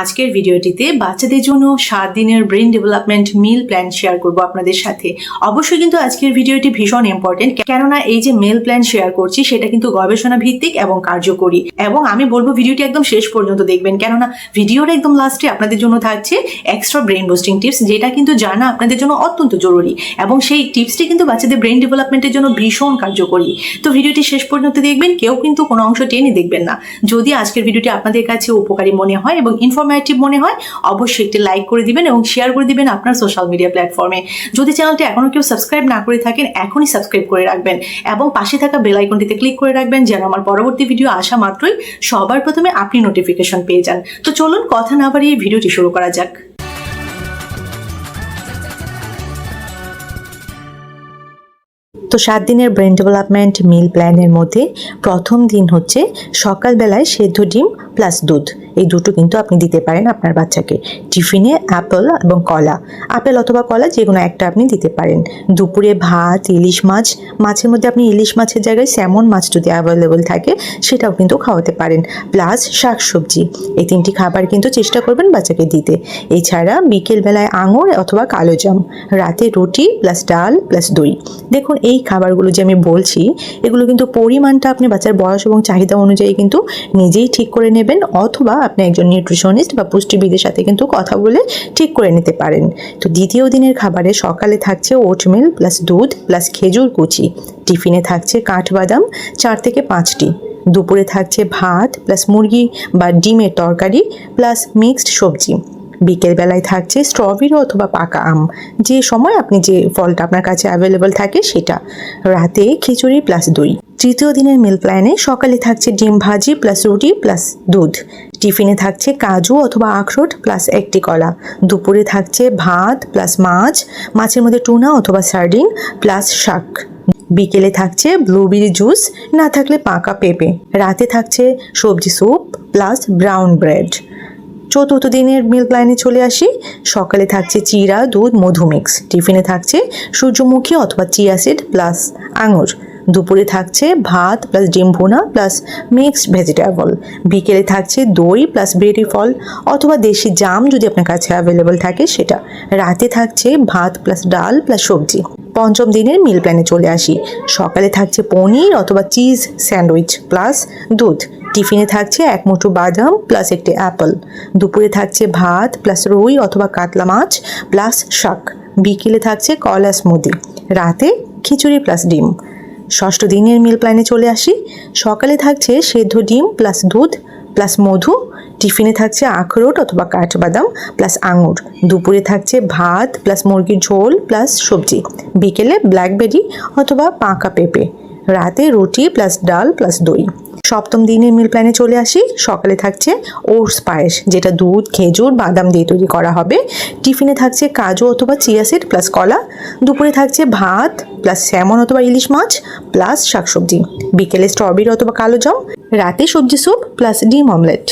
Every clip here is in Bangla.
আজকের ভিডিওটিতে বাচ্চাদের জন্য সাত দিনের brain development meal plan share করব আপনাদের সাথে। অবশ্যই কিন্তু আজকের ভিডিওটি ভীষণ ইম্পর্টেন্ট কেননা এই যে মেল প্ল্যান শেয়ার করছি, সেটা কিন্তু গবেষণা ভিত্তিক এবং কার্যকরী। এবং আমি বলব ভিডিওটি একদম শেষ পর্যন্ত দেখবেন, কেননা ভিডিওর একদম লাস্টে আপনাদের জন্য থাকছে এক্সট্রা ব্রেন বুস্টিং টিপস যেটা কিন্তু জানা আপনাদের জন্য অত্যন্ত জরুরি। এবং সেই টিপসটি কিন্তু বাচ্চাদের ব্রেন ডেভেলপমেন্টের জন্য ভীষণ কার্যকরী। তো ভিডিওটি শেষ পর্যন্ত দেখবেন, কেউ কিন্তু কোনো অংশ টেনে দেখবেন না। যদি আজকের ভিডিওটি আপনাদের কাছে উপকারী মনে হয় এবং ইনফরমেটিভ মনে হয়, অবশ্যই একটি লাইক করে দিবেন এবং শেয়ার করে দিবেন আপনার সোশ্যাল মিডিয়া প্ল্যাটফর্মে যদি চ্যানেলটি এখনও কেউ সাবস্ক্রাইব না করে থাকেন, এখনই সাবস্ক্রাইব করে রাখবেন এবং পাশে থাকা বেল আইকনটিতে ক্লিক করে রাখবেন যেন আমার পরবর্তী ভিডিও আসা মাত্রই সবার প্রথমে আপনি নোটিফিকেশন পেয়ে যান। তো চলুন কথা না বাড়িয়ে ভিডিওটি শুরু করা যাক। তো সাত দিনের ব্রেন ডেভেলপমেন্ট মিল প্ল্যানের মধ্যে প্রথম দিন হচ্ছে সকালবেলায় সেদ্ধ ডিম প্লাস দুধ। এই দুটো কিন্তু আপনি দিতে পারেন আপনার বাচ্চাকে। টিফিনে অ্যাপেল এবং কলা। আপেল অথবা কলা যে কোনো একটা আপনি দিতে পারেন। দুপুরে ভাত, ইলিশ মাছ, মাছের মধ্যে আপনি ইলিশ মাছের জায়গায় স্যামন মাছ যদি অ্যাভেলেবল থাকে, সেটাও কিন্তু খাওয়াতে পারেন। প্লাস শাকসবজি। এই তিনটি খাবার কিন্তু চেষ্টা করবেন বাচ্চাকে দিতে। এছাড়া বিকেলবেলায় আঙুর অথবা কালো জাম। রাতে রুটি প্লাস ডাল প্লাস দই। দেখুন, এই খাবারগুলো যে আমি বলছি, এগুলো কিন্তু পরিমাণটা আপনি বাচ্চার বয়স এবং চাহিদা অনুযায়ী কিন্তু নিজেই ঠিক করে নেবেন অথবা আপনি একজন নিউট্রিশনিস্ট বা পুষ্টিবিদের সাথে কিন্তু কথা বলে ঠিক করে নিতে পারেন। তো দ্বিতীয় দিনের খাবারে সকালে থাকছে ওটমিল প্লাস দুধ প্লাস খেজুর কুচি। টিফিনে থাকছে কাঠবাদাম চার থেকে পাঁচটি। দুপুরে থাকছে ভাত প্লাস মুরগি বা ডিমের তরকারি প্লাস মিক্সড সবজি। বিকেলবেলায় থাকছে স্ট্রবেরি অথবা পাকা আম। যে সময় আপনি যে ফলটা আপনার কাছে অ্যাভেলেবল থাকে সেটা। রাতে খিচুড়ি প্লাস দই। তৃতীয় দিনের মিল প্ল্যানে সকালে থাকছে ডিম ভাজি প্লাস রুটি প্লাস দুধ। টিফিনে থাকছে কাজু অথবা আখরোট প্লাস একটি কলা। দুপুরে থাকছে ভাত প্লাস মাছ, মাছের মধ্যে টুনা অথবা সার্ডিন প্লাস শাক। বিকেলে থাকছে ব্লুবেরি জুস না থাকলে পাকা পেঁপে। রাতে থাকছে সবজি স্যুপ প্লাস ব্রাউন ব্রেড চতুর্থ দিনের মিল প্ল্যানে চলে আসি। সকালে থাকছে চিরা, দুধ, মধু মিক্স টিফিনে থাকছে সূর্যমুখী অথবা চিয়া সিড প্লাস আঙুর। দুপুরে থাকছে ভাত প্লাস ডিম ভুনা প্লাস মিক্সড ভেজিটেবল বিকেলে থাকছে দই প্লাস বেরি ফল অথবা দেশি জাম যদি আপনার কাছে অ্যাভেলেবল থাকে সেটা। রাতে থাকছে ভাত প্লাস ডাল প্লাস সবজি। পঞ্চম দিনের মিল প্ল্যানে চলে আসি। সকালে থাকছে পনির অথবা চিজ স্যান্ডউইচ প্লাস দুধ। টিফিনে থাকছে এক মুঠো বাদাম প্লাস একটি অ্যাপল দুপুরে থাকছে ভাত প্লাস রুই অথবা কাতলা মাছ প্লাস শাক। বিকেলে থাকছে কলা স্মুদি রাতে খিচুড়ি প্লাস ডিম। ষষ্ঠ দিনের মিল প্ল্যানে চলে আসি। সকালে থাকছে সেদ্ধ ডিম প্লাস দুধ প্লাস মধু টিফিনে থাকছে আখরোট অথবা কাঠবাদাম প্লাস আঙুর। দুপুরে থাকছে ভাত প্লাস মুরগির ঝোল প্লাস সবজি। বিকেলে ব্ল্যাকবেরি অথবা পাকা পেঁপে। রাতে রুটি প্লাস ডাল প্লাস দই। সপ্তম দিনের মিল প্ল্যানে চলে আসি। সকালে থাকছে ওটস পায়েস, যেটা দুধ, খেজুর, বাদাম দিয়ে তৈরি করা হবে। টিফিনে থাকছে কাজু অথবা চিয়া সিড প্লাস কলা। দুপুরে থাকছে ভাত প্লাস স্যামন অথবা ইলিশ মাছ প্লাস শাকসবজি। বিকেলে স্ট্রবেরি অথবা কালো জাম। রাতে সবজি স্যুপ প্লাস ডিম অমলেট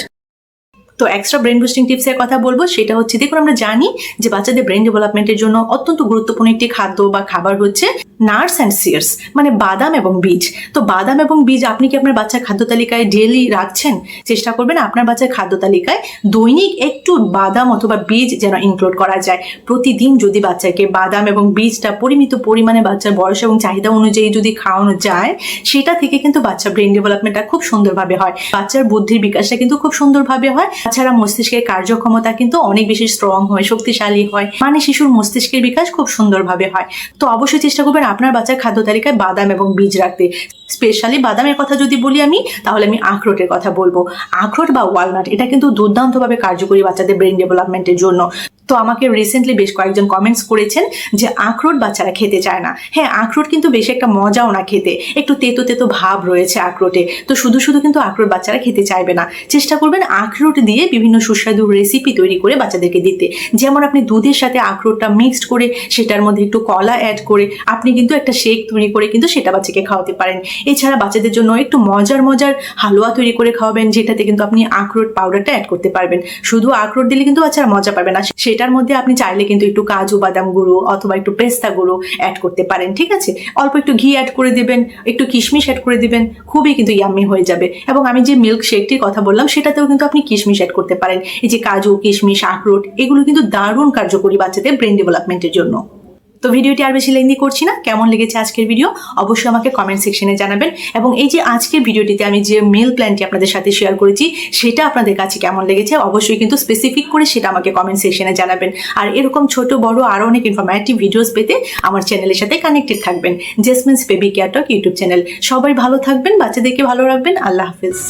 তো এক্সট্রা ব্রেন বুস্টিং টিপসের কথা বলব, সেটা হচ্ছে, দেখুন আমরা জানি যে বাচ্চাদের ব্রেন ডেভেলপমেন্টের জন্য অত্যন্ত গুরুত্বপূর্ণ একটি খাদ্য বা খাবার হচ্ছে নার্স অ্যান্ড সিয়ার্স মানে বাদাম এবং বীজ। তো বাদাম এবং বীজ আপনি কি আপনার বাচ্চার খাদ্য তালিকায় ডেলি রাখছেন? চেষ্টা করবেন আপনার বাচ্চার খাদ্য তালিকায় দৈনিক একটু বাদাম অথবা বীজ যেন ইনক্লুড করা যায়। প্রতিদিন যদি বাচ্চাকে বাদাম এবং বীজটা পরিমিত পরিমাণে বাচ্চার বয়স এবং চাহিদা অনুযায়ী যদি খাওয়ানো যায়, সেটা থেকে কিন্তু বাচ্চার ব্রেন ডেভেলপমেন্টটা খুব সুন্দরভাবে হয়। বাচ্চার বুদ্ধির বিকাশটা কিন্তু খুব সুন্দরভাবে হয়। তাছাড়া মস্তিষ্কের কার্যক্ষমতা কিন্তু অনেক বেশি স্ট্রং হয়, শক্তিশালী হয়। মানে শিশুর মস্তিষ্কের বিকাশ খুব সুন্দরভাবে হয়। তো অবশ্যই চেষ্টা করবেন আপনার বাচ্চার খাদ্য তালিকায় বাদাম এবং বীজ রাখতে। স্পেশালি বাদামের কথা যদি বলি আমি, তাহলে আমি আখরোটের কথা বলব। আখরোট বা ওয়ালনাট এটা কিন্তু দুর্দান্তভাবে কার্যকরী বাচ্চাদের ব্রেন ডেভেলপমেন্টের জন্য। তো আমাকে রিসেন্টলি বেশ কয়েকজন কমেন্টস করেছেন যে আখরোট বাচ্চারা খেতে চায় না। হ্যাঁ আখরোট কিন্তু বেশ একটা মজাও না খেতে। একটু তেতো তেতো ভাব রয়েছে আখরোটে। তো শুধু শুধু কিন্তু আখরোট বাচ্চারা খেতে চাইবে না। চেষ্টা করবেন আখরোট দিয়ে বিভিন্ন সুস্বাদু রেসিপি তৈরি করে বাচ্চাদেরকে দিতে। যেমন আপনি দুধের সাথে আখরোটটা মিক্সড করে, সেটার মধ্যে একটু কলা অ্যাড করে, আপনি কিন্তু একটা শেক তৈরি করে কিন্তু সেটা বাচ্চাকে খাওয়াতে পারেন। এছাড়া বাচ্চাদের জন্য একটু মজার মজার হালুয়া তৈরি করে খাওয়াবেন, যেটাতে কিন্তু আপনি আখরোট পাউডারটা অ্যাড করতে পারবেন। শুধু আখরোট দিলে কিন্তু বাচ্চারা মজা পাবে না। সেটার মধ্যে আপনি চাইলে কিন্তু একটু কাজু বাদাম গুঁড়ো অথবা একটু পেস্তা গুঁড়ো অ্যাড করতে পারেন, ঠিক আছে? অল্প একটু ঘি অ্যাড করে দিবেন, একটু কিশমিশ অ্যাড করে দিবেন, খুবই কিন্তু ইয়াম্মি হয়ে যাবে। এবং আমি যে মিল্ক শেকটির কথা বললাম, সেটাতেও কিন্তু আপনি কিশমিশ অ্যাড করতে পারেন। এই যে কাজু, কিশমিশ, আখরোট, এগুলো কিন্তু দারুণ কার্যকরী বাচ্চাদের ব্রেন ডেভেলপমেন্টের জন্য। তো ভিডিওটি আর বেশি লেন্দি করছি না। কেমন লেগেছে আজকের ভিডিও অবশ্যই আমাকে কমেন্ট সেকশনে জানাবেন। এবং এই যে আজকের ভিডিওটিতে আমি যে মেল প্ল্যানটি আপনাদের সাথে শেয়ার করেছি, সেটা আপনাদের কাছে কেমন লেগেছে অবশ্যই কিন্তু স্পেসিফিক করে সেটা আমাকে কমেন্ট সেকশনে জানাবেন। আর এরকম ছোট, বড় আরও অনেক ইনফরমেটিভ ভিডিওস পেতে আমার চ্যানেলের সাথে কানেক্টেড থাকবেন। Jasmine's baby care talk YouTube channel সবাই ভালো থাকবেন, বাচ্চাদেরকে ভালো রাখবেন। আল্লাহ হাফিজ।